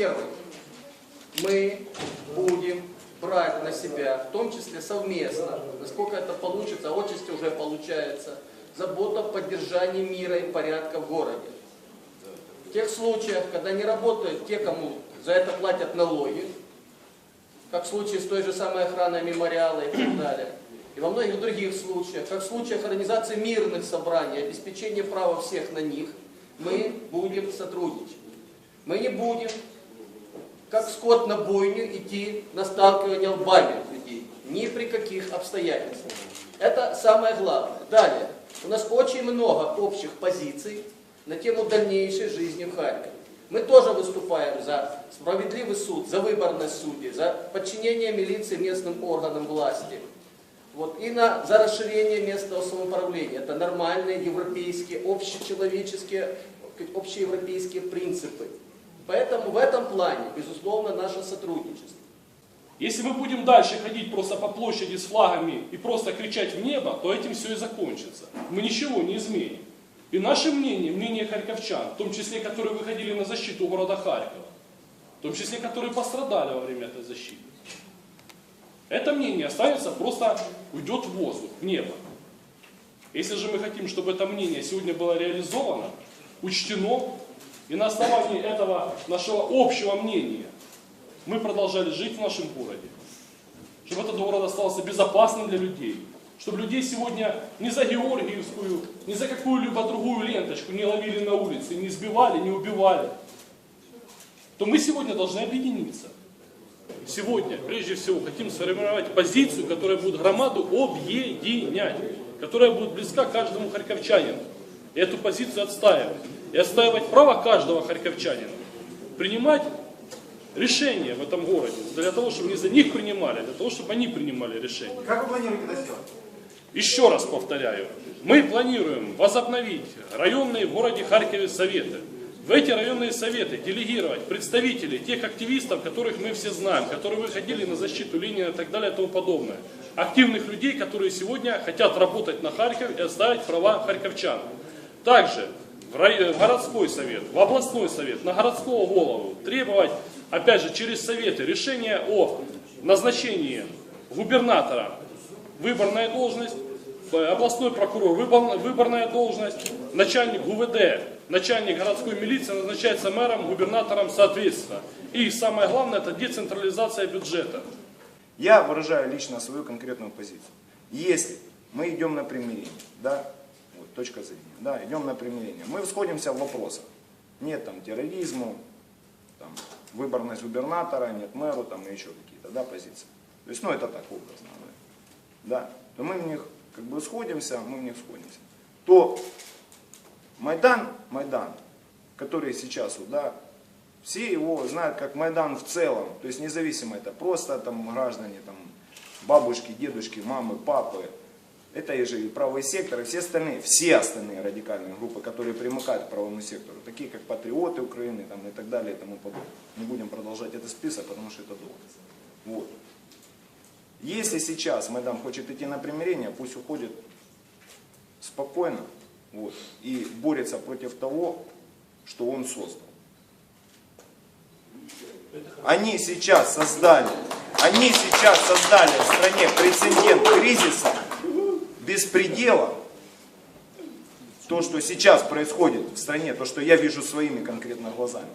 Первый. Мы будем брать на себя, в том числе совместно, насколько это получится, а отчасти уже получается, забота о поддержании мира и порядка в городе. В тех случаях, когда не работают те, кому за это платят налоги, как в случае с той же самой охраной мемориала и так далее, и во многих других случаях, как в случаях организации мирных собраний, обеспечения права всех на них, мы будем сотрудничать. Мы не будем, как скот на бойню, идти на сталкивание лбами людей. Ни при каких обстоятельствах. Это самое главное. Далее. У нас очень много общих позиций на тему дальнейшей жизни в Харькове. Мы тоже выступаем за справедливый суд, за выборность судей, за подчинение милиции местным органам власти. Вот, и на, за расширение местного самоуправления. Это нормальные европейские, общечеловеческие, общеевропейские принципы. Поэтому в этом плане, безусловно, наше сотрудничество. Если мы будем дальше ходить просто по площади с флагами и просто кричать в небо, то этим все и закончится. Мы ничего не изменим. И наше мнение, мнение харьковчан, в том числе, которые выходили на защиту города Харькова, в том числе, которые пострадали во время этой защиты, это мнение останется, просто уйдет в воздух, в небо. Если же мы хотим, чтобы это мнение сегодня было реализовано, учтено, и на основании этого нашего общего мнения мы продолжали жить в нашем городе, чтобы этот город остался безопасным для людей, чтобы людей сегодня ни за Георгиевскую, ни за какую-либо другую ленточку не ловили на улице, не сбивали, не убивали, то мы сегодня должны объединиться. Сегодня, прежде всего, хотим сформировать позицию, которая будет громаду объединять, которая будет близка каждому харьковчанину. И эту позицию отстаивать. И отстаивать право каждого харьковчанина принимать решения в этом городе, для того, чтобы не за них принимали, для того, чтобы они принимали решения. Как вы планируете это сделать? Еще раз повторяю, мы планируем возобновить районные в городе Харькове советы. В эти районные советы делегировать представителей тех активистов, которых мы все знаем, которые выходили на защиту Ленина и так далее и тому подобное. Активных людей, которые сегодня хотят работать на Харьков и отставить права харьковчан. Также в рай- в городской совет, в областной совет, на городского голову требовать, опять же, через советы решения о назначении губернатора выборная должность, э, областной прокурор, выбор- выборная должность, начальник ГУВД, начальник городской милиции назначается мэром, губернатором соответственно. И самое главное, это децентрализация бюджета. Я выражаю лично свою конкретную позицию. Если мы идем на примирение, да, вот точка зрения, да, идем на примирение, мы сходимся в вопросах. Нет там терроризму, там, выборность губернатора, нет мэру, там и еще какие-то, да, позиции. То есть, ну, это так образно, да. да. То мы в них как бы сходимся, мы в них сходимся. То Майдан, Майдан, который сейчас, да, все его знают как Майдан в целом, то есть независимо это просто там граждане, там, бабушки, дедушки, мамы, папы, это и же и правый сектор, и все остальные, все остальные радикальные группы, которые примыкают к правому сектору, такие как патриоты Украины там, и так далее и тому подобное. Не будем продолжать этот список, потому что это долго. Вот. Если сейчас Майдан хочет идти на примирение, пусть уходит спокойно вот, и борется против того, что он создал. Они сейчас создали, они сейчас создали в стране прецедент кризиса, беспредела. То, что сейчас происходит в стране, то, что я вижу своими конкретно глазами.